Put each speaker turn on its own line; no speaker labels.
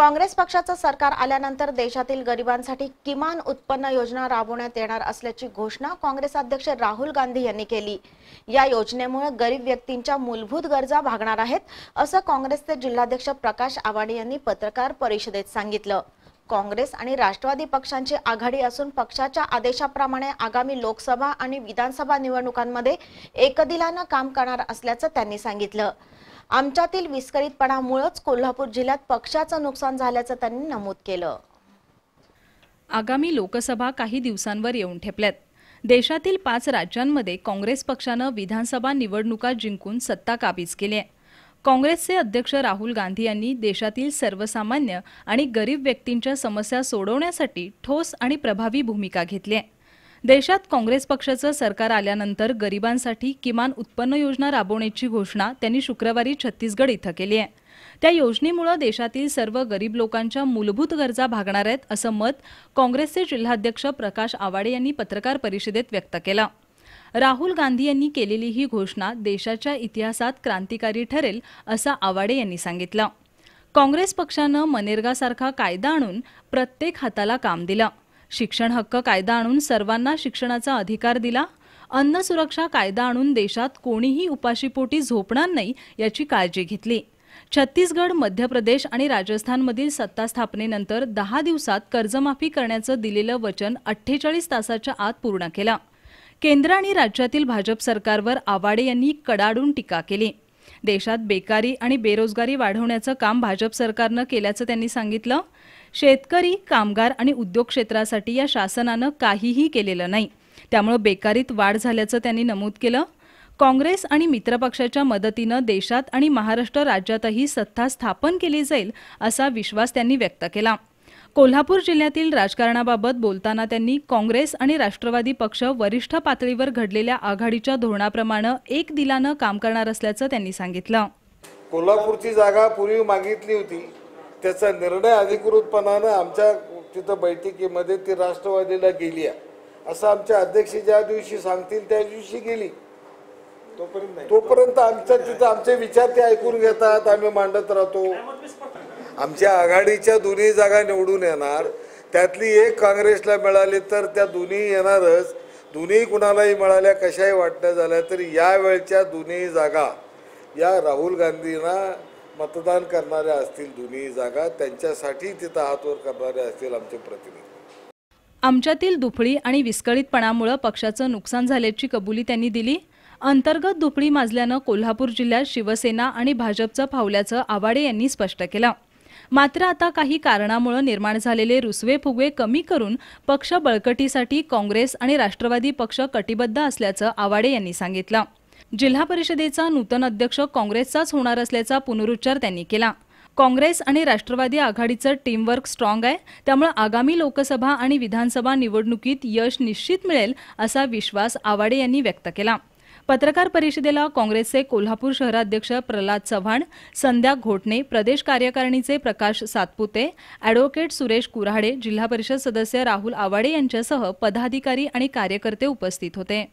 काँग्रेस पक्षाचं सरकार आल्यानंतर देशातील गरिबांसाठी किमान उत्पन्न योजना राबवण्यात येणार असल्याची घोषणा काँग्रेस अध्यक्ष राहुल गांधी यांनी केली. या योजनेमुळे गरीब व्यक्तींच्या मूलभूत गरजा भागणार आहेत असं काँग्रेसचे जिल्हाध्यक्ष प्रकाश आवाडे यांनी पत्रकार परिषदेत सांगितलं. काँग्रेस आणि राष्ट्रवादी पक्षांची आघाडी असून पक्षाच्या आदेशाप्रमाणे आगामी लोकसभा आणि विधानसभा निवडणुकांमध्ये एकदिलानं काम करणार असल्याचं त्यांनी सांगितलं. आमच्यातील विस्कळीतपणामुळेच कोल्हापूर जिल्ह्यात पक्षाचं नुकसान झाल्याचं त्यांनी नमूद केलं.
आगामी लोकसभा काही दिवसांवर येऊन ठेपल्यात. देशातील पाच राज्यांमध्ये काँग्रेस पक्षानं विधानसभा निवडणुका जिंकून सत्ता काबीज केली आहे. काँग्रेसचे अध्यक्ष राहुल गांधी यांनी देशातील सर्वसामान्य आणि गरीब व्यक्तींच्या समस्या सोडवण्यासाठी ठोस आणि प्रभावी भूमिका घेतली आहे. देशात काँग्रेस पक्षाचं सरकार आल्यानंतर गरिबांसाठी किमान उत्पन्न योजना राबवण्याची घोषणा त्यांनी शुक्रवारी छत्तीसगड इथं केली आहे. त्या योजनेमुळे देशातील सर्व गरीब लोकांच्या मूलभूत गरजा भागणार आहेत असं मत काँग्रेसचे जिल्हाध्यक्ष प्रकाश आवाडे यांनी पत्रकार परिषदेत व्यक्त केलं. राहुल गांधी यांनी केलेली ही घोषणा देशाच्या इतिहासात क्रांतिकारी ठरेल असं आवाडे यांनी सांगितलं. काँग्रेस पक्षानं मनेरगासारखा कायदा आणून प्रत्येक हाताला काम दिलं. शिक्षण हक्क कायदा आणून सर्वांना शिक्षणाचा अधिकार दिला. अन्न सुरक्षा कायदा आणून देशात कोणीही उपाशीपोटी झोपणार नाही याची काळजी घेतली. छत्तीसगड मध्य प्रदेश आणि राजस्थानमधील सत्ता स्थापनेनंतर दहा दिवसात कर्जमाफी करण्याचं दिलेलं वचन अठ्ठेचाळीस तासाच्या आत पूर्ण केलं. केंद्र आणि राज्यातील भाजप सरकारवर आवाडे यांनी कडाडून टीका केली. देशात बेकारी आणि बेरोजगारी वाढवण्याचं काम भाजप सरकारनं केल्याचं त्यांनी सांगितलं. शेतकरी कामगार आणि उद्योग क्षेत्रासाठी या शासनानं काहीही केलेलं नाही. त्यामुळं बेकारीत वाढ झाल्याचं त्यांनी नमूद केलं. काँग्रेस आणि मित्रपक्षाच्या मदतीनं देशात आणि महाराष्ट्र राज्यातही सत्ता स्थापन केली जाईल असा विश्वास त्यांनी व्यक्त केला. कोल्हापूर जिल्ह्यातील राजकारणाबाबत बोलताना त्यांनी काँग्रेस आणि राष्ट्रवादी पक्ष वरिष्ठ पातळीवर घडलेल्या आघाडीच्या धोरणाप्रमाणे एक दिलानं काम करणार असल्याचं त्यांनी सांगितलं.
कोल्हापूरची जागा पूर्वी मागितली होती. त्याचा निर्णय अधिकृतपणानं आमच्या तिथं बैठकीमध्ये ती राष्ट्रवादीला गेली आहे. असं आमचे अध्यक्ष ज्या दिवशी सांगतील त्या दिवशी गेली. तोपर्यंत आमच्या तिथं आमचे विचार ते ऐकून घेतात आम्ही मांडत राहतो. आमच्या आघाडीच्या दोन्ही जागा निवडून येणार. त्यातली एक काँग्रेसला मिळाली तर त्या दोन्ही येणारच. दोन्ही कुणालाही मिळाल्या कशाही वाटण्या झाल्या तरी यावेळच्या दोन्ही जागा या राहुल गांधींना मतदान करणाऱ्या असतील दोन्ही जागा त्यांच्यासाठी तिथं हातवर करणारे असतील आमचे प्रतिनिधी.
आमच्यातील दुफळी आणि विस्कळीतपणामुळे पक्षाचं नुकसान झाल्याची कबुली त्यांनी दिली. अंतर्गत दुफळी माजल्यानं कोल्हापूर जिल्ह्यात शिवसेना आणि भाजपचं फावल्याचं आवाडे यांनी स्पष्ट केलं. मात्र आता काही कारणामुळे निर्माण झालेले रुसवे फुगवे कमी करून पक्ष बळकटीसाठी काँग्रेस आणि राष्ट्रवादी पक्ष कटिबद्ध असल्याचं आवाडे यांनी सांगितलं. जिल्हा परिषदेचा नूतन अध्यक्ष काँग्रेसचाच होणार असल्याचा पुनरुच्चार त्यांनी केला. काँग्रेस आणि राष्ट्रवादी आघाडीचं टीमवर्क स्ट्रॉंग आहे. त्यामुळे आगामी लोकसभा आणि विधानसभा निवडणुकीत यश निश्चित मिळेल असा विश्वास आवाडे यांनी व्यक्त केला. पत्रकार परिषदेला काँग्रेसचे कोल्हापूर शहराध्यक्ष प्रल्हाद चव्हाण संध्या घोटणे प्रदेश कार्यकारिणीचे प्रकाश सातपुते अॅडव्होकेट सुरेश कुऱ्हाडे जिल्हा परिषद सदस्य राहुल आवाडे यांच्यासह पदाधिकारी आणि कार्यकर्ते उपस्थित होते.